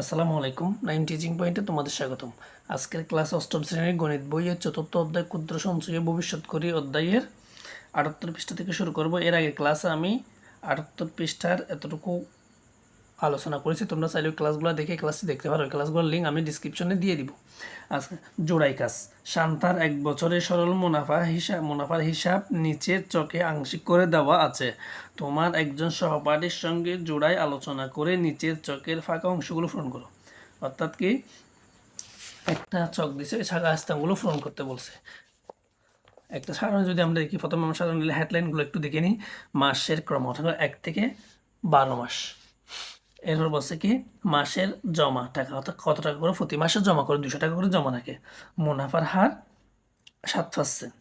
আসসালামু আলাইকুম nine teaching পয়েন্টে তোমাদের স্বাগতম। আজকের ক্লাস অষ্টম শ্রেণির গণিত বইয়ের চতুর্থ অধ্যায় ক্ষুদ্র সঞ্চয়ে ভবিষ্যৎ করি অধ্যায়ের আটাত্তর পৃষ্ঠা থেকে শুরু করব। এর আগে ক্লাসে আমি আটাত্তর পৃষ্ঠার এতটুকু আলোচনা করেছি, তোমরা চাইলে ক্লাসগুলো দেখে ক্লাসটি দেখতে পারো। ক্লাসগুলোর লিঙ্ক আমি ডিসক্রিপশনে দিয়ে দিব। আজকে জোড়াই কাজ। শান্তার এক বছরের সরল মুনাফা হিসাব মুনাফার হিসাব নিচের চকে আংশিক করে দেওয়া আছে। তোমার একজন সহপাঠীর সঙ্গে জোড়াই আলোচনা করে নিচের চকের ফাঁকা অংশগুলো পূরণ করো। অর্থাৎ কি? একটা চক দিছে, ওই ছাগা স্থানগুলো পূরণ করতে বলছে। একটা সাধারণ যদি আমরা দেখি, প্রথমে আমরা সাধারণ হেডলাইনগুলো একটু দেখে নিই। মাসের ক্রম, অর্থাৎ এক থেকে বারো মাস। এরপর বলছে কি, মাসের জমা টাকা, অর্থাৎ কত টাকা করে প্রতি মাসে জমা করে, দুশো টাকা করে জমা থাকে। মুনাফার হার সাত পার্সেন্ট।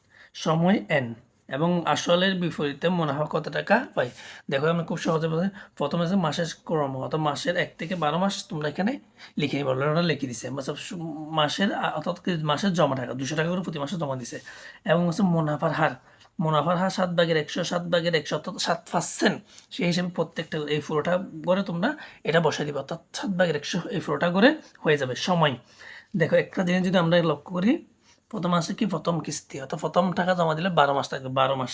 সময় এন। এবং আসলের বিপরীতে মুনাফা কত টাকা পাই দেখো আমি খুব সহজে বলছি প্রথমে আছে মাসের ক্রম, অর্থাৎ মাসের এক থেকে বারো মাস তোমরা এখানে লিখে নিবে ওরা লিখে দিছে। মাসের, অর্থাৎ মাসের জমা টাকা, দুশো টাকা করে প্রতি মাসে জমা দিছে। এবং হচ্ছে মুনাফার হার। মুনাফার হার সাত ভাগের একশো, সাত ভাগের একশো সাত পার্সেন্ট সেই হিসেবে প্রত্যেকটা এই পুরোটা করে তোমরা এটা বসাই দিবে। অর্থাৎ সাত ভাগের একশো এই পুরোটা করে হয়ে যাবে সময়। দেখো, একটা জিনিস যদি আমরা লক্ষ্য করি, প্রথম মাসে কি? প্রথম কিস্তি। অর্থাৎ প্রথম টাকা জমা দিলে বারো মাস থাকবে, বারো মাস।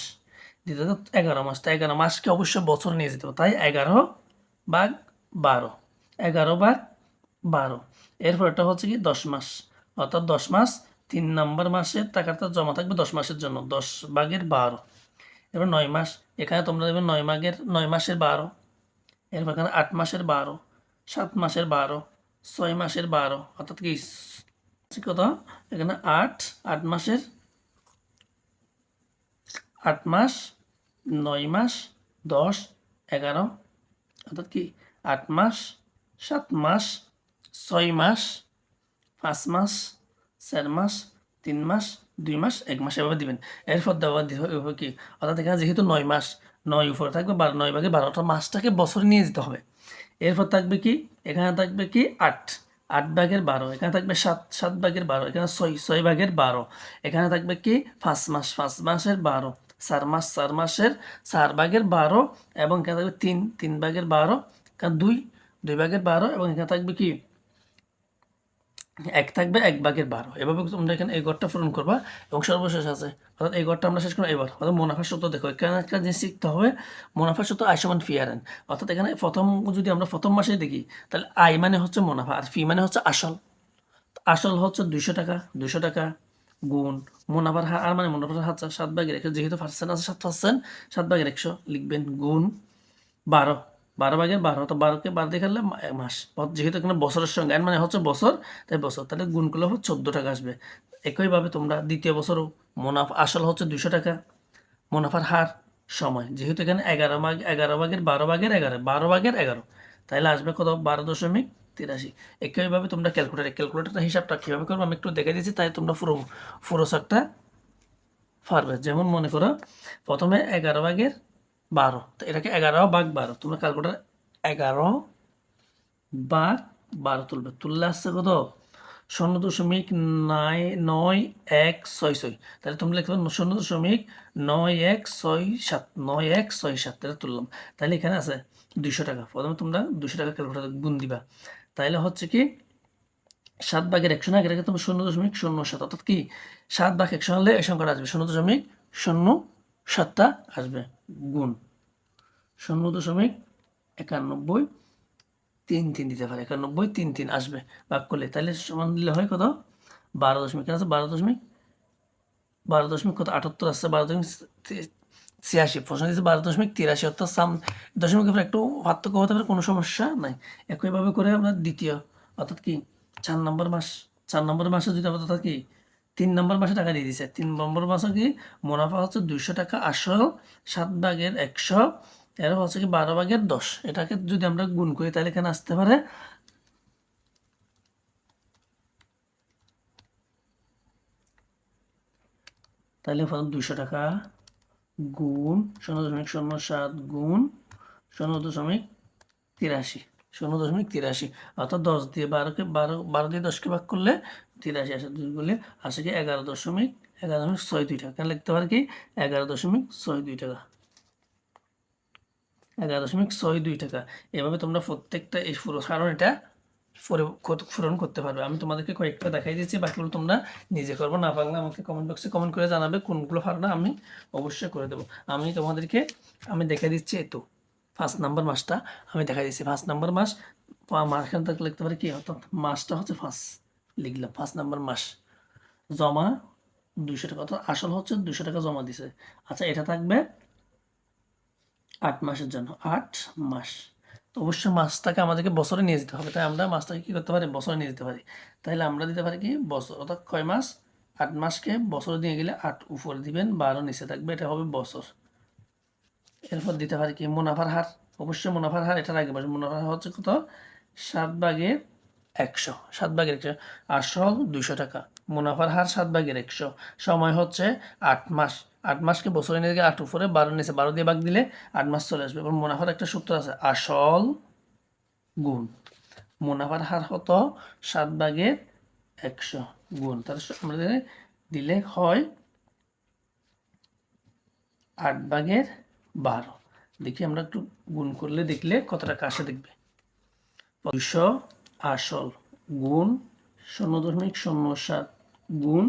দ্বিতীয়ত এগারো মাস। তো এগারো মাসকে অবশ্যই বছর নিয়ে যেতে হবে। তাই এগারো ভাগ বারো। এগারো ভাগ বারো। এরপর এটা হচ্ছে কি? দশ মাস। অর্থাৎ দশ মাস তিন নম্বর মাসের টাকাটা জমা থাকবে দশ মাসের জন্য, দশ ভাগের বারো। এবার নয় মাস, এখানে তোমরা দেবে নয় মাগের, নয় মাসের বারো, এরপর এখানে আট মাসের বারো, সাত মাসের বারো, ছয় মাসের বারো, অর্থাৎ কি কত? এখানে আট আট মাসের, আট মাস, নয় মাস, দশ, এগারো, অর্থাৎ কি আট মাস, সাত মাস, ছয় মাস, পাঁচ মাস চার মাস, তিন মাস, দুই মাস, এক মাস এভাবে দিবেন। এরপর দেওয়া হবে কি? অর্থাৎ এখানে যেহেতু নয় মাস, নয় উপরে থাকবে, বারো নয় ভাগে বারোটা মাসটাকে বছরে নিয়ে যেতে হবে। এরপর থাকবে কি? এখানে থাকবে কি? আট। আট ভাগের বারো। এখানে থাকবে সাত সাত ভাগের বারো। এখানে ছয় ছয় ভাগের বারো। এখানে থাকবে কি? পাঁচ মাস, পাঁচ মাসের বারো। চার মাস, চার মাসের চার ভাগের বারো এবং এখানে থাকবে তিন তিন ভাগের বারো। এখানে দুই দুই ভাগের বারো এবং এখানে থাকবে কি? এক থাকবে, এক ভাগের বারো। এভাবে তোমরা এখানে এই ঘরটা পূরণ করবা এবং সর্বশেষ আছে। অর্থাৎ এই ঘরটা আমরা শেষ করব এবার। অর্থাৎ মুনাফার সূত্র দেখো, এখানে একটা জিনিস শিখতে হবে, মুনাফার সূত্র ফি আর এন অর্থাৎ এখানে প্রথম যদি আমরা প্রথম মাসে দেখি, তাহলে আই মানে হচ্ছে মুনাফা আর ফি মানে হচ্ছে আসল। আসল হচ্ছে দুইশো টাকা দুইশো টাকা গুণ মুনাফার হার। আর মানে মুনাফার হার সাত ভাগের একশো যেহেতু পার্সেন্ট আছে সাত পার্সেন্ট সাত ভাগের একশো লিখবেন গুণ বারো। বারো ভাগের বারো, তো বারোকে বারো দেখালে মাস। যেহেতু এখানে বছরের সঙ্গে মানে হচ্ছে বছর, তাই বছর। তাহলে গুণ করলে হবে চোদ্দ টাকা আসবে। একইভাবে তোমরা দ্বিতীয় বছরও মুনাফা আসল হচ্ছে দুশো টাকা। মুনাফার হার সময়। যেহেতু এখানে এগারো ভাগ, এগারো ভাগের বারো ভাগের এগারো, বারো ভাগের এগারো। তাহলে আসবে কত? বারো দশমিক তিরাশি। একইভাবে তোমরা ক্যালকুলেটার ক্যালকুলেটারটা হিসাবটা কীভাবে করব? আমি একটু দেখে দিচ্ছি, তাই তোমরা পুরো পুরো চারটা পারবে। যেমন মনে করো, প্রথমে এগারো ভাগের বারো। তো এটাকে এগারো বাঘ বারো, তোমরা ক্যালকুলেটার এগারো বাঘ বারো তুলবে। তুললে আসছে কত? শূন্য দশমিক নয় নয়, এক, ছয় ছয়। তাহলে তোমরা লিখবে শূন্য দশমিক নয়, এক, ছয়, সাত। নয়, এক, ছয়, সাত তাহলে তুললাম। তাহলে এখানে আছে দুইশো টাকা। প্রথমে তোমরা দুশো টাকা ক্যালকুলেটার গুণ দিবা। তাহলে হচ্ছে কি, সাত ভাগের একশো না, এটাকে তুমি শূন্য দশমিক শূন্য সাত। অর্থাৎ কি, সাত ভাগ একশো হলে এই সংখ্যাটা আসবে শূন্য দশমিক শূন্য সাতটা আসবে, গুণ শূন্য দশমিক একানব্বই, তিন তিন দিতে পারে, একানব্বই, তিন তিন আসবে ভাগ করলে। তাহলে সমান দিলে হয় কত? বারো দশমিক আছে, বারো দশমিক বারো দশমিক কত? আটাত্তর আসছে, বারো দশমিক ছিয়াশি। প্রশ্ন দিচ্ছে বারো দশমিক তিরাশি, অর্থাৎ সাম দশমিক একটু পার্থক্য হতে পারে, কোনো সমস্যা নাই। একইভাবে করে আমরা দ্বিতীয়, অর্থাৎ কি? চার নম্বর মাস, চার নম্বর মাসে যদি আমরা অর্থাৎ কি তিন নম্বর মাসে টাকা দিয়ে দিছে। তিন নম্বর মাসে কি মুনাফা হচ্ছে দুইশো টাকা আসল সাত ভাগের একশো এর হচ্ছে কি বারো ভাগের দশ। এটাকে যদি আমরা গুণ করি তাহলে এখানে আসতে পারে তাহলে দুইশো টাকা গুণ শূন্য দশমিক শূন্য সাত গুণ শূন্য দশমিক তিরাশি। শূন্য দশমিক তিরাশি অর্থাৎ দশ দিয়ে বারোকে বারো বারো দিয়ে দশকে ভাগ করলে তিরাশি আসে দুই করলে আসে কি এগারো দশমিক এগারো দশমিক ছয় দুই টাকা। লিখতে পারে কি? এগারো দশমিক ছয় দুই টাকা। এগারো দশমিক ছয় দুই টাকা। এভাবে তোমরা প্রত্যেকটা এই কারণ এটা পূরণ করতে পারবে। আমি তোমাদেরকে কয়েকটা দেখাই দিচ্ছি বাকিগুলো তোমরা নিজে করব। না পারলে আমাকে কমেন্ট বক্সে কমেন্ট করে জানাবে কোনগুলো পারো না, আমি অবশ্যই করে দেবো। আমি তোমাদেরকে, আমি দেখে দিচ্ছি এই ফার্স্ট নাম্বার মাসটা আমি দেখাই দিচ্ছি ফার্স্ট নাম্বার মাস মাসখানে থাকলে লিখতে পারি কি? অর্থাৎ মাসটা হচ্ছে ফার্স্ট, লিখলাম ফার্স্ট নাম্বার মাস। জমা দুইশো টাকা, অর্থাৎ আসল হচ্ছে দুইশো টাকা জমা দিছে। আচ্ছা এটা থাকবে আট মাসের জন্য, আট মাস। তো অবশ্যই মাসটাকে আমাদেরকে বছরে নিয়ে যেতে হবে। তাই আমরা মাসটাকে কী করতে পারি? বছরে নিয়ে যেতে পারি। তাহলে আমরা দিতে পারি কি? বছর, অর্থাৎ কয় মাস? আট মাসকে বছরে নিয়ে গেলে আট উপরে দিবেন, বারো নিচে থাকবে, এটা হবে বছর। এরপর দিতে পারি কি, মুনাফার হার, অবশ্যই মুনাফার হার, এটার আগে মুনাফার হার হচ্ছে কত? সাত ভাগের একশো, সাত ভাগের একশো, আসল দুইশো টাকা, মুনাফার হার সাত ভাগের একশো, সময় হচ্ছে আট মাস, আট মাসকে বছরে নিয়ে আট উপরে বারো নিচে বারো দিয়ে ভাগ দিলে আট মাস চলে আসবে এবং মুনাফার একটা সূত্র আছে, আসল গুণ, মুনাফার হার হতো সাত ভাগের একশো গুণ তার দিলে হয় আট ভাগের বারো। দেখি আমরা একটু গুণ করলে দেখলে কত টাকা আসে দেখবে? দুশো আসল গুণ শূন্য দশমিক শূন্য সাত গুণ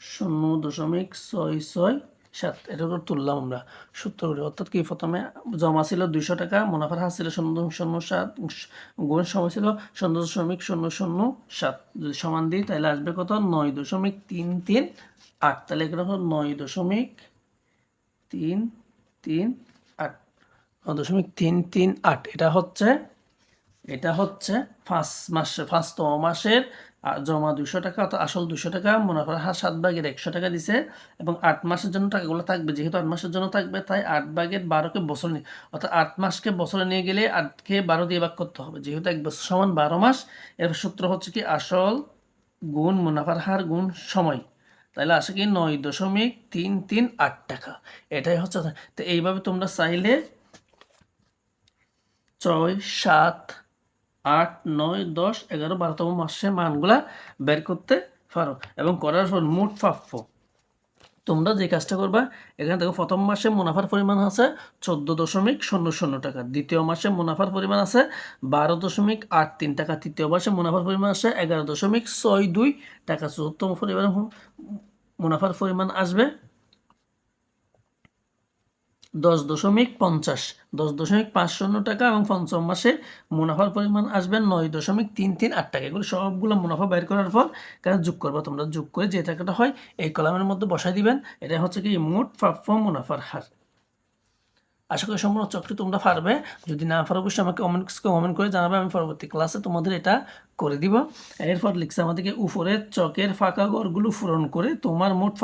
শূন্য দশমিক ছয় ছয় সাত। এটা করে তুললাম আমরা সত্তর করে। অর্থাৎ কি প্রথমে জমা ছিল দুইশো টাকা, মুনাফার হার ছিল শূন্য শূন্য সাত, গুণ সময় ছিল শূন্য দশমিক শূন্য শূন্য সাত। যদি সমান দিই, তাহলে আসবে কত? নয় দশমিক তিন তিন আট। তাহলে এখানে নয় দশমিক তিন তিন আট। দশমিক তিন তিন, আট। এটা হচ্ছে এটা হচ্ছে ফার্স্ট মাসে ফার্স্টতম মাসের জমা দুশো টাকা অর্থাৎ আসল দুশো টাকা মুনাফার হার সাত ভাগের একশো টাকা দিছে এবং আট মাসের জন্য টাকাগুলো থাকবে। যেহেতু আট মাসের জন্য থাকবে, তাই আট ভাগের বারোকে বছর নিয়ে, অর্থাৎ আট মাসকে বছরে নিয়ে গেলে আটকে বারো দিয়ে ভাগ করতে হবে। যেহেতু এক বছর সমান বারো মাস, এর সূত্র হচ্ছে কি, আসল গুণ মুনাফার হার গুণ সময়। তাহলে আসে কি নয় দশমিক তিন তিন আট টাকা। এটাই হচ্ছে তো এইভাবে তোমরা চাইলে ছয়, সাত, আট, নয়, দশ, এগারো, বারোতম মাসের মানগুলা বের করতে পারো এবং করার পর মোট প্রাপ্য। তোমরা যে কাজটা করবা, এখানে দেখো প্রথম মাসে মুনাফার পরিমাণ আছে চোদ্দ দশমিক শূন্য শূন্য টাকা, দ্বিতীয় মাসে মুনাফার পরিমাণ আছে বারো দশমিক আট তিন টাকা, তৃতীয় মাসে মুনাফার পরিমাণ আছে এগারো দশমিক ছয় দুই টাকা, চতুর্থ পরিমাণ মুনাফার পরিমাণ আসবে। দশ দশমিক পঞ্চাশ, দশ দশমিক পাঁচ শূন্য টাকা এবং পঞ্চম মাসে মুনাফার পরিমাণ আসবে নয় দশমিক তিন তিন আট টাকা। এগুলো সবগুলো মুনাফা বের করার পর কেন যোগ করব? তোমরা যোগ করে যে টাকাটা হয় এই কলামের মধ্যে বসাই দিবেন। এটা হচ্ছে কি মোট প্রাপ্য মুনাফার হার। আশা করি সম্পূর্ণ চকটি তোমরা পারবে। যদি না পারো, অবশ্যই আমাকে কমেন্ট কমেন্ট করে জানাবে, আমি পরবর্তী ক্লাসে তোমাদের এটা করে দিব। এরপর লিখছে আমাদেরকে, উপরের চকের ফাঁকা ঘরগুলো পূরণ করে তোমার মোট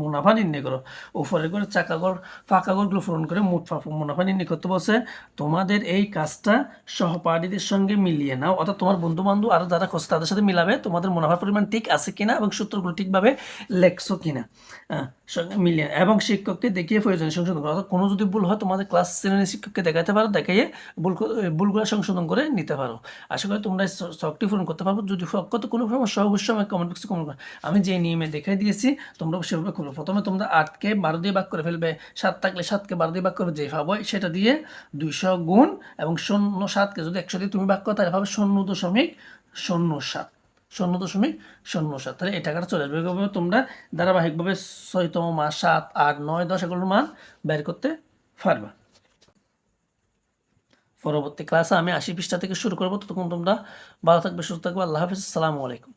মুনাফা নির্ণয় করো। উপরের করে চাকা ঘর, ফাঁকা ঘরগুলো পূরণ করে মোট মুনাফা নির্ণয় করতে বলছে, তোমাদের এই কাজটা সহপাঠীদের সঙ্গে মিলিয়ে নাও। অর্থাৎ তোমার বন্ধু বান্ধব আরও যারা খোঁজ, তাদের সাথে মিলাবে, তোমাদের মুনাফার পরিমাণ ঠিক আছে কিনা এবং সূত্রগুলো ঠিকভাবে লেখছো কিনা? সঙ্গে মিলিয়ে, এবং শিক্ষককে দেখিয়ে প্রয়োজন সংশোধন করো। অর্থাৎ কোনো যদি ভুল হয়, তোমাদের ক্লাস শ্রেণির শিক্ষককে দেখাতে পারো, দেখাইয়ে ভুল ভুলগুলো সংশোধন করে নিতে পারো। আশা করি তোমরা শখটি পূরণ করতে পারব। যদি শখগত কোনো সমস্যা অবশ্যই আমাকে কমেন্ট বক্সে কমেন্ট করো। আমি যে নিয়মে দেখাই দিয়েছি, তোমরা সেভাবে করব প্রথমে তোমরা আটকে বারো দিয়ে ভাগ করে ফেলবে। সাত থাকলে সাতকে বারো দিয়ে ভাগ করবে যে পাবো সেটা দিয়ে দুইশো গুণ এবং শূন্য সাতকে যদি একশো দিয়ে তুমি ভাগ করো, তাহলে পাবে শূন্য দশমিক শূন্য সাত। শূন্য দশমিক শূন্য সাত। তাহলে এই টাকাটা চলে আসবে। তোমরা ধারাবাহিকভাবে ছয়তম মাস সাত, আট, নয়, দশ এগুলোর মান বের করতে পারবা। পরবর্তী ক্লাসে আমি আশি পৃষ্ঠা থেকে শুরু করব। ততক্ষণ তোমরা ভালো থাকবে, সুস্থ থাকবে। আল্লাহ হাফিজ। আসসালামু আলাইকুম।